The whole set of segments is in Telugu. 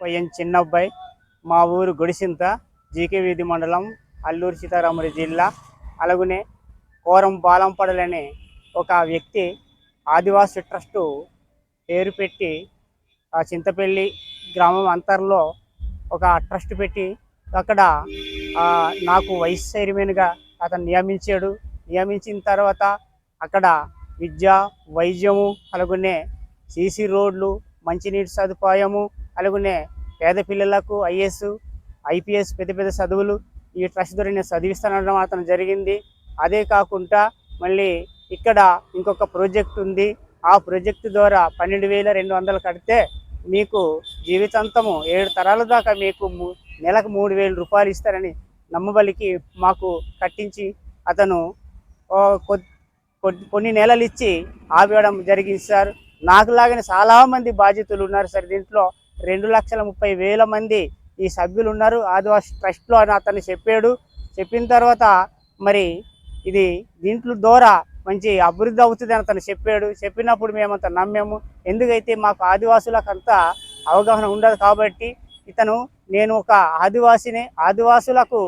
కొయ్యం చిన్నబ్బాయి మా ఊరు గుడిసింత జీకే వీధి మండలం అల్లూరు సీతారాముడి జిల్లా. అలాగనే కోరం బాలంపడలనే ఒక వ్యక్తి ఆదివాసీ ట్రస్టు పేరు పెట్టి ఆ చింతపల్లి గ్రామం అంతర్లో ఒక ట్రస్ట్ పెట్టి అక్కడ నాకు వైస్ చైర్మన్గా అతను నియమించాడు. నియమించిన తర్వాత అక్కడ విద్య వైద్యము అలాగనే సీసీ రోడ్లు మంచినీటి సదుపాయము అలాగనే పేద పిల్లలకు ఐఏఎస్ ఐపీఎస్ పెద్ద పెద్ద చదువులు ఈ ట్రస్ట్ ద్వారా నేను చదివిస్తానడం అతను జరిగింది. అదే కాకుండా మళ్ళీ ఇక్కడ ఇంకొక ప్రాజెక్ట్ ఉంది. ఆ ప్రాజెక్టు ద్వారా పన్నెండు వేల రెండు వందలు కడితే మీకు జీవితాంతము ఏడు తరాల దాకా మీకు నెలకు మూడు వేల రూపాయలు ఇస్తారని నమ్మబలికి మాకు కట్టించి అతను కొన్ని నెలలు ఇచ్చి ఆపేయడం జరిగింది సార్. నాకు లాగానే చాలామంది బాధితులు ఉన్నారు సార్ దీంట్లో. రెండు లక్షల ముప్పై వేల మంది ఈ సభ్యులు ఉన్నారు ఆదివాసీ ట్రస్ట్లో అని అతను చెప్పాడు. చెప్పిన తర్వాత మరి ఇది దీంట్లో ద్వారా మంచి అభివృద్ధి అవుతుంది అని అతను చెప్పాడు. చెప్పినప్పుడు మేమంత నమ్మాము. ఎందుకైతే మాకు ఆదివాసులకు అంత అవగాహన ఉండదు కాబట్టి ఇతను నేను ఒక ఆదివాసిని ఆదివాసులకు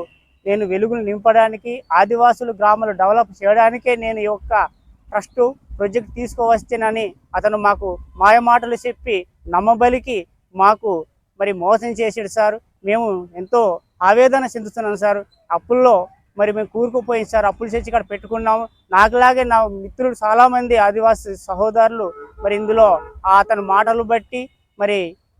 నేను వెలుగును నింపడానికి ఆదివాసులు గ్రామాలు డెవలప్ చేయడానికే నేను ఈ యొక్క ట్రస్ట్ ప్రాజెక్ట్ తీసుకువచ్చానని అతను మాకు మాయమాటలు చెప్పి నమ్మబలికి మాకు మరి మోసం చేసాడు సార్. మేము ఎంతో ఆవేదన చెందుతున్నాం సార్. అప్పుల్లో మరి మేము కూరుకుపోయింది సార్. అప్పులు చేసి ఇక్కడ పెట్టుకున్నాము. నాకులాగే నా మిత్రులు చాలామంది ఆదివాసీ సహోదరులు మరి ఇందులో అతని మాటలు బట్టి మరి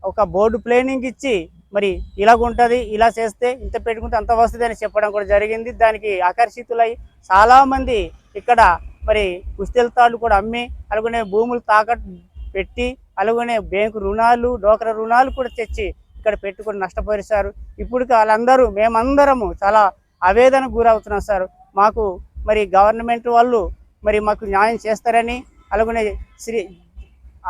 ఒక బోర్డు ప్లేనింగ్ ఇచ్చి మరి ఇలాగుంటుంది ఇలా చేస్తే ఇంత పెట్టుకుంటే అంత వస్తుంది అని చెప్పడం కూడా జరిగింది. దానికి ఆకర్షితులై చాలామంది ఇక్కడ మరి కుస్తీల తాళ్ళు కూడా అమ్మి అలాగే భూములు తాకట్టు పెట్టి అలాగనే బ్యాంకు రుణాలు డోకరా రుణాలు కూడా తెచ్చి ఇక్కడ పెట్టుకొని నష్టపరిస్తారు సార్. ఇప్పుడు వాళ్ళందరూ మేమందరము చాలా ఆవేదనకు గురవుతున్నాం సార్. మాకు మరి గవర్నమెంట్ వాళ్ళు మరి మాకు న్యాయం చేస్తారని అలాగనే శ్రీ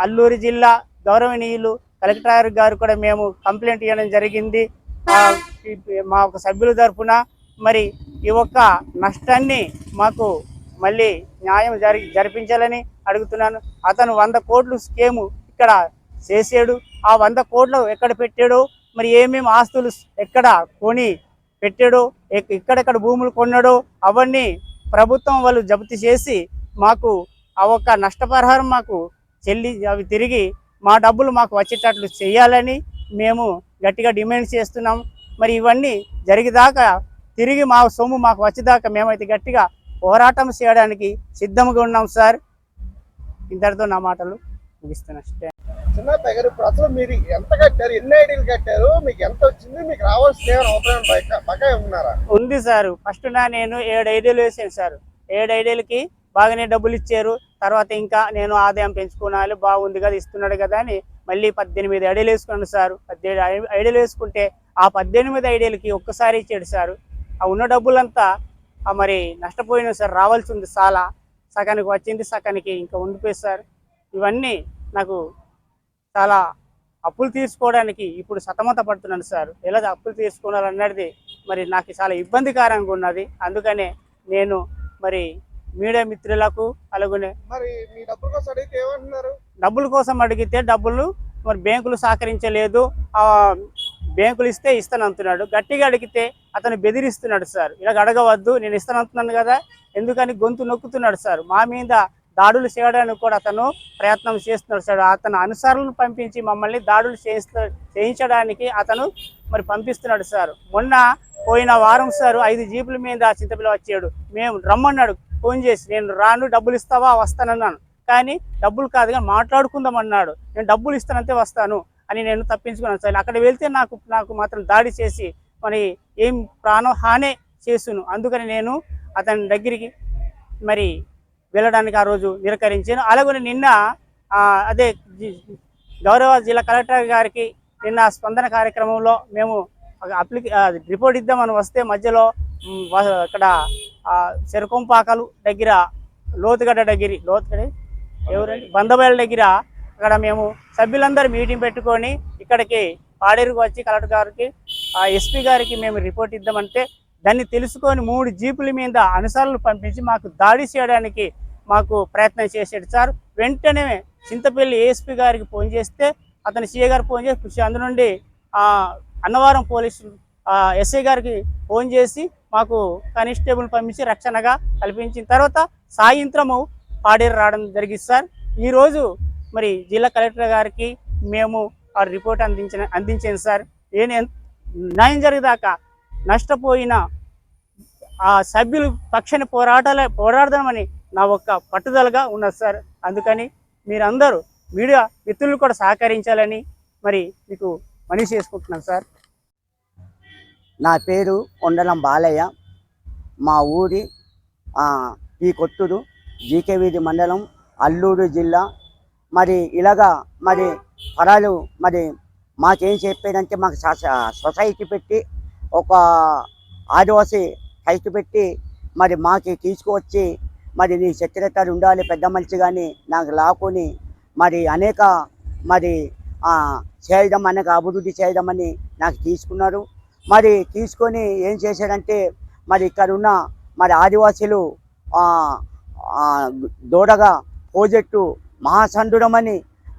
అల్లూరి జిల్లా గౌరవనీయులు కలెక్టర్ గారు కూడా మేము కంప్లైంట్ ఇవ్వడం జరిగింది. మా ఒక సభ్యుల తరఫున మరి ఈ ఒక్క నష్టాన్ని మాకు మళ్ళీ న్యాయం జరి జరిపించాలని అడుగుతున్నాను. అతను వంద కోట్లు స్కీము ఇక్కడ చేసాడు. ఆ వంద కోట్లు ఎక్కడ పెట్టాడో మరి ఏమేమి ఆస్తులు ఎక్కడ కొని పెట్టాడో ఎక్- ఎక్కడెక్కడ భూములు కొన్నాడో అవన్నీ ప్రభుత్వం వాళ్ళు జప్తు చేసి మాకు ఆ ఒక్క నష్టపరిహారం మాకు చెల్లి అవి తిరిగి మా డబ్బులు మాకు వచ్చేటట్లు చేయాలని మేము గట్టిగా డిమాండ్ చేస్తున్నాం. మరి ఇవన్నీ జరిగేదాకా తిరిగి మా సొమ్ము మాకు వచ్చేదాకా మేమైతే గట్టిగా పోరాటం చేయడానికి సిద్ధంగా ఉన్నాం సార్. ఇంతటితో నా మాటలు ముగిస్తున్నా చిన్న దగ్గర ఇప్పుడు అసలు మీరు ఎంత కట్టారు? ఎన్ని ఐడీలు కట్టారు? మీకు ఎంత వచ్చింది? మీకు రావాల్సిన బకాయి ఉన్నారా ఉంది? సార్. ఫస్ట్ నా నేను ఏడు ఐడియాలు వేసాను సార్. ఏడు ఐడియాలకి బాగానే డబ్బులు ఇచ్చారు. తర్వాత ఇంకా నేను ఆదాయం పెంచుకోవాలి బాగుంది కదా ఇస్తున్నాడు కదా అని మళ్ళీ పద్దెనిమిది ఐడియాలు వేసుకున్నాను సార్. పద్దెనిమిది ఐ- ఐడియాలు వేసుకుంటే ఆ పద్దెనిమిది ఐడియాలకి ఒక్కసారి ఇచ్చాడు సార్. ఆ ఉన్న డబ్బులంతా మరి నష్టపోయిన సార్ రావాల్సి ఉంది చాలా సగానికి వచ్చింది సగానికి ఇంకా ఉండిపోయి సార్. ఇవన్నీ నాకు చాలా అప్పులు తీసుకోవడానికి ఇప్పుడు సతమత పడుతున్నాను సార్. ఎలా అప్పులు తీసుకోవాలన్నది మరి నాకు చాలా ఇబ్బందికరంగా ఉన్నది. అందుకనే నేను మరి మీడియా మిత్రులకు అలాగనే మరి మీ డబ్బుల కోసం అడిగితే ఏమంటున్నారు? డబ్బుల కోసం అడిగితే డబ్బులు మరి బ్యాంకులు సహకరించలేదు. బ్యాంకులు ఇస్తే ఇస్తాను అంటున్నాడు గట్టిగా అడిగితే అతను బెదిరిస్తున్నాడు సార్. ఇలాగ అడగవద్దు నేను ఇస్తాను అంటున్నాను కదా. ఎందుకని గొంతు నొక్కుతున్నాడు సార్. మా మీద దాడులు చేయడానికి కూడా అతను ప్రయత్నం చేస్తున్నాడు సార్. అతను అనుసరులను పంపించి మమ్మల్ని దాడులు చేయిస్తా చేయించడానికి అతను మరి పంపిస్తున్నాడు సార్. మొన్న పోయిన వారం సార్ ఐదు జీపుల మీద చింతపిల్ల వచ్చాడు. మేము రమ్మన్నాడు ఫోన్ చేసి నేను రాను డబ్బులు ఇస్తావా? వస్తానన్నాను. కానీ డబ్బులు కాదు కానీ మాట్లాడుకుందాం అన్నాడు నేను డబ్బులు ఇస్తానంతే వస్తాను అని నేను తప్పించుకున్నాను సార్. అక్కడ వెళ్తే నాకు నాకు మాత్రం దాడి చేసి మరి ఏం ప్రాణం హానే చేసును. అందుకని నేను అతని దగ్గరికి మరి వెళ్ళడానికి ఆ రోజు నిరాకరించాను. అలాగే నిన్న అదే గౌరవ జిల్లా కలెక్టర్ గారికి నిన్న స్పందన కార్యక్రమంలో మేము అప్లికే రిపోర్ట్ ఇద్దామని వస్తే మధ్యలో అక్కడ చెరుకొంపాకలు దగ్గర లోతుగడ్డ దగ్గర లోతుగడ్డ ఎవరండి? బందబయల దగ్గర అక్కడ మేము సభ్యులందరూ మీటింగ్ పెట్టుకొని ఇక్కడికి పాడేరుకు వచ్చి కలెక్టర్ గారికి ఆ ఎస్పీ గారికి మేము రిపోర్ట్ ఇద్దామంటే దాన్ని తెలుసుకొని మూడు జీపుల మీద అనుసరణలు పంపించి మాకు దాడి చేయడానికి మాకు ప్రయత్నం చేసాడు సార్. వెంటనే చింతపల్లి ఏఎస్పీ గారికి ఫోన్ చేస్తే అతను సీఏ గారు ఫోన్ చేసి అందు నుండి అన్నవరం పోలీసు ఎస్ఐ గారికి ఫోన్ చేసి మాకు కానిస్టేబుల్ పంపించి రక్షణగా కల్పించిన తర్వాత సాయంత్రము పాడేరు రావడం జరిగింది సార్. ఈరోజు మరి జిల్లా కలెక్టర్ గారికి మేము ఆ రిపోర్ట్ అందించిన అందించాను సార్. నేను న్యాయం జరిగేదాకా నష్టపోయిన ఆ సభ్యులు పక్షాన్ని పోరాటాలే పోరాడదామని నా ఒక్క పట్టుదలగా ఉన్నది సార్. అందుకని మీరందరూ మీడియా మిత్రులు కూడా సహకరించాలని మరి మీకు మనవి చేసుకుంటున్నాను సార్. నా పేరు కొండలం బాలయ్య. మా ఊరి ఈ కొత్తూరు జీకే వీధి మండలం అల్లూరు జిల్లా మరి ఇలాగా మరి పరాలు మరి మాకేం చెప్పారంటే మాకు సొస- సొసైటీ పెట్టి ఒక ఆదివాసీ హైట్ పెట్టి మరి మాకి తీసుకువచ్చి మరి నీ సెక్రటరీ ఉండాలి పెద్ద మనిషి కానీ నాకు లాక్కుని మరి అనేక మరి చేయడం అనేక అభివృద్ధి చేయడమని నాకు తీసుకున్నారు. మరి తీసుకొని ఏం చేశారంటే మరి ఇక్కడ ఉన్న మరి ఆదివాసీలు దూడగా ప్రాజెక్టు మహాసండుడమని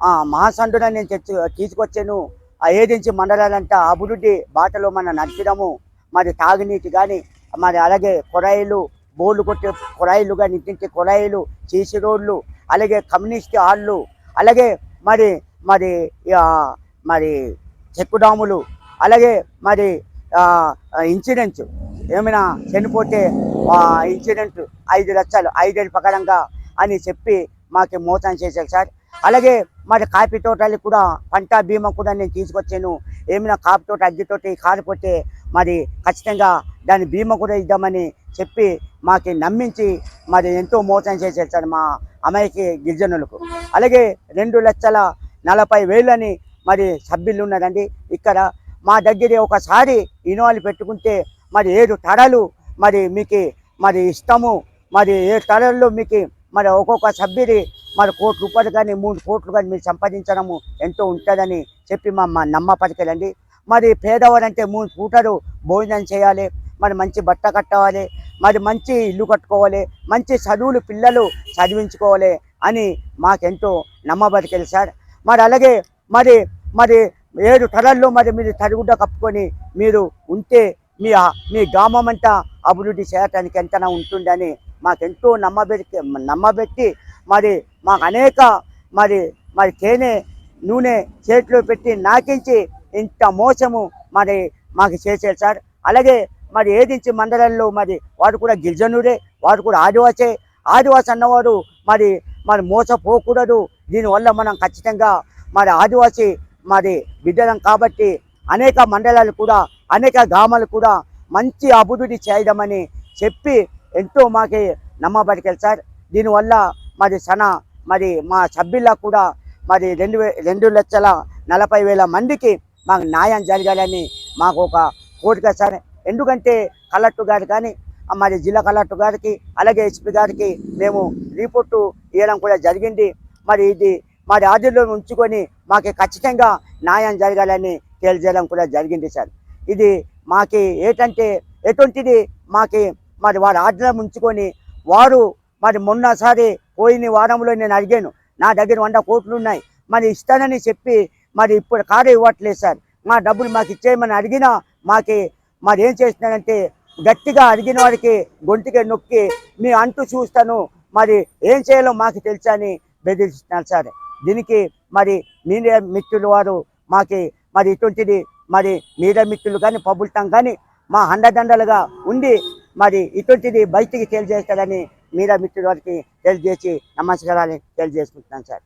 ఆ మహాసండురని నేను తెచ్చు తీసుకొచ్చాను. ఆ ఏజెన్సీ మండలాలంట అభివృద్ధి బాటలో మనం నడిపిడము మరి తాగునీటి కానీ మరి అలాగే కొరాయిలు బోర్లు కొట్టే కొరాయిలు కానీ ఇంటింటి కొరాయిలు సీసీ రోడ్లు అలాగే కమ్యూనిస్ట్ హాళ్ళు అలాగే మరి మరి మరి చెక్కు డాములు అలాగే మరి ఇన్సూరెన్స్ ఏమైనా చనిపోతే ఇన్సూరెన్స్ ఐదు లక్షలు ఐదేళ్ళు ప్రకారంగా అని చెప్పి మాకు మోసం చేశారు సార్. అలాగే మరి కాఫీ తోటలు కూడా పంట బీమా కూడా నేను తీసుకొచ్చాను. ఏమైనా కాఫీ తోట అగ్గి తోట మరి ఖచ్చితంగా దాని బీమా కూడా ఇద్దామని చెప్పి మాకు నమ్మించి మరి ఎంతో మోసం చేశారు సార్ మా అమ్మాయికి గిరిజనులకు. అలాగే రెండు లక్షల నలభై వేలని మరి సభ్యులు ఉన్నారండి. ఇక్కడ మా దగ్గర ఒకసారి ఇన్వాల్వ్ పెట్టుకుంటే మరి ఏడు తరలు మరి మీకు మరి ఇష్టము మరి ఏడు తరల్లో మీకు మరి ఒక్కొక్క సభ్యుడి మరి కోటి రూపాయలు కానీ మూడు కోట్లు కానీ మీరు సంపాదించడము ఎంతో ఉంటుందని చెప్పి మా మా నమ్మపరికలండి మరి పేదవారంటే మూడు పూటలు భోజనం చేయాలి మరి మంచి బట్ట కట్టవాలి మరి మంచి ఇల్లు కట్టుకోవాలి మంచి చదువులు పిల్లలు చదివించుకోవాలి అని మాకెంతో నమ్మబతికెళ్ళి సార్. మరి అలాగే మరి మరి ఏడు తరల్లో మరి మీరు తడిగుడ్డ కప్పుకొని మీరు ఉంటే మీ మీ గ్రామం అంతా అభివృద్ధి చేయటానికి ఎంతనా ఉంటుందని మాకెంతో నమ్మబెట్టి నమ్మబెట్టి మరి మాకు అనేక మరి మరి తేనె నూనె చేతిలో పెట్టి నాకించి ఇంత మోసము మరి మాకు చేశారు సార్. అలాగే మరి ఏదించి మండలంలో మరి వాడు కూడా గిరిజనుడే వాడు కూడా ఆదివాసే. ఆదివాసి అన్నవాడు మరి మరి మోసపోకూడదు. దీనివల్ల మనం ఖచ్చితంగా మరి ఆదివాసి మరి బిడ్డలం కాబట్టి అనేక మండలాలు కూడా అనేక గ్రామాలు కూడా మంచి అభివృద్ధి చేయడమని చెప్పి ఎంతో మాకి నమ్మబడికెళ్ళి సార్. దీనివల్ల మరి సన మరి మా సభ్యులకు కూడా మరి రెండు రెండు లక్షల నలభై వేల మందికి మాకు న్యాయం జరగాలని మాకు ఒక కోరిక సార్. ఎందుకంటే కలెక్టర్ గారు కానీ మరి జిల్లా కలెక్టర్ గారికి అలాగే ఎస్పీ గారికి మేము రిపోర్టు ఇవ్వడం కూడా జరిగింది. మరి ఇది మరి ఆదిలో ఉంచుకొని మాకు ఖచ్చితంగా న్యాయం జరగాలని తెలియజేయడం కూడా జరిగింది సార్. ఇది మాకి ఏంటంటే ఎటువంటిది మాకి మరి వారి ఆర్డర్ ఉంచుకొని వారు మరి మొన్నసారి పోయిన వారంలో నేను అడిగాను నా దగ్గర వంద కోట్లు ఉన్నాయి మరి ఇస్తానని చెప్పి మరి ఇప్పుడు కారు ఇవ్వట్లేదు సార్. మా డబ్బులు మాకు ఇచ్చేయమని అడిగినా మాకి మరి ఏం చేస్తున్నానంటే గట్టిగా అడిగిన వాడికి గొంతుకే నొక్కి మీ అంటూ చూస్తాను మరి ఏం చేయాలో మాకు తెలుసా అని బెదిరిస్తున్నారు సార్. దీనికి మరి మీడియా మిత్రులు వారు మాకి మరి ఇటువంటిది మరి మీడియా మిత్రులు కానీ పబుల్తాం కానీ మా అండదండలుగా ఉండి మరి ఇటువంటిది బయటికి తెలియజేస్తారని మీరా మిత్రుల వారికి తెలియజేసి నమస్కారాలు తెలియజేసుకుంటున్నాను సార్.